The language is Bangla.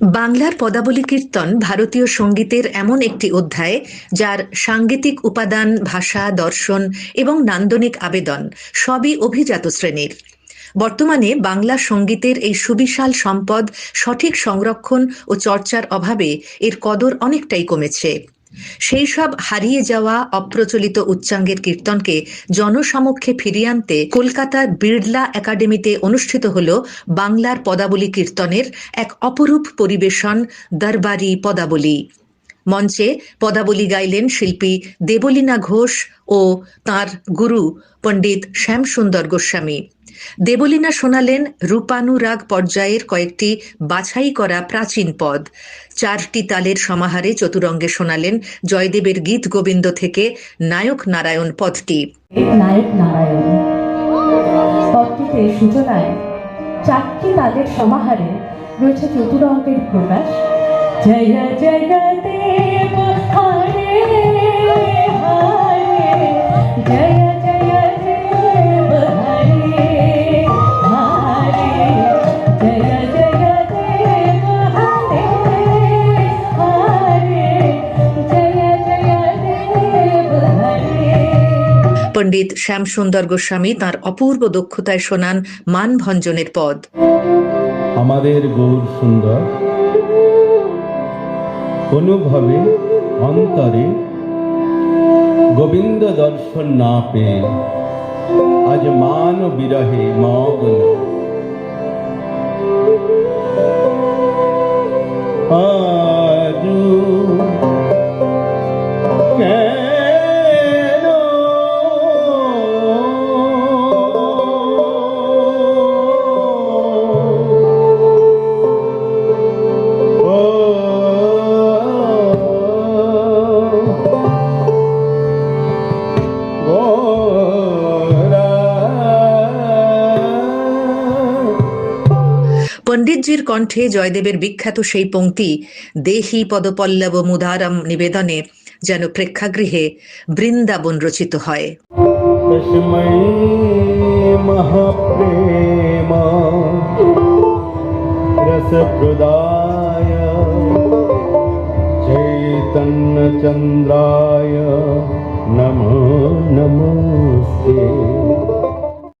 বাংলার পদাবলী কীর্তন ভারতীয় সঙ্গীতের এমন একটি অধ্যায়, যার সাংগীতিক উপাদান, ভাষা, দর্শন এবং নান্দনিক আবেদন সবই অভিজাত শ্রেণির। বর্তমানে বাংলা সঙ্গীতের এই সুবিশাল সম্পদ সঠিক সংরক্ষণ ও চর্চার অভাবে এর কদর অনেকটাই কমেছে। সেই সব হারিয়ে যাওয়া অপ্রচলিত উচ্চাঙ্গের কীর্তনকে জনসমক্ষে ফিরিয়ে আনতে কলকাতার বিড়লা একাডেমিতে অনুষ্ঠিত হল বাংলার পদাবলী কীর্তনের এক অপরূপ পরিবেশন দরবারি পদাবলী। মঞ্চে পদাবলী গাইলেন শিল্পী দেবলীনা ঘোষ ও তার গুরু পণ্ডিত শ্যামসুন্দর গোস্বামী। দেবলীনা শোনালেন রূপানুরাগ পর্যায়ের কয়েকটি বাছাই করা প্রাচীন পদ। চারটি তালের সমাহারে চতুরঙ্গে শোনালেন জয়দেবের গীত গোবিন্দ থেকে নায়ক নারায়ণ পদটি। নায়ক নারায়ণ। চারটি তাদের সমাহারে রয়েছে চতুরঙ্কের প্রকাশ। জয় জয় পণ্ডিত শ্যামসুন্দর গোস্বামী তার অপূর্ব দক্ষতায় শোনান মানভঞ্জনের পদ। আমাদের গৌর সুন্দর, অনুভবে অন্তরে গোবিন্দ দর্শন না পেয়ে আজ মান বিরহে মগ্ন। আজ মুখার্জির কণ্ঠে জয়দেবের বিখ্যাত সেই পঙ্ক্তি, দেহি পদপল্লব মুদারম নিবেদনে যেন প্রেক্ষাগৃহে বৃন্দাবন রচিত হয়। রসপ্রদায় নমো নমস্তে।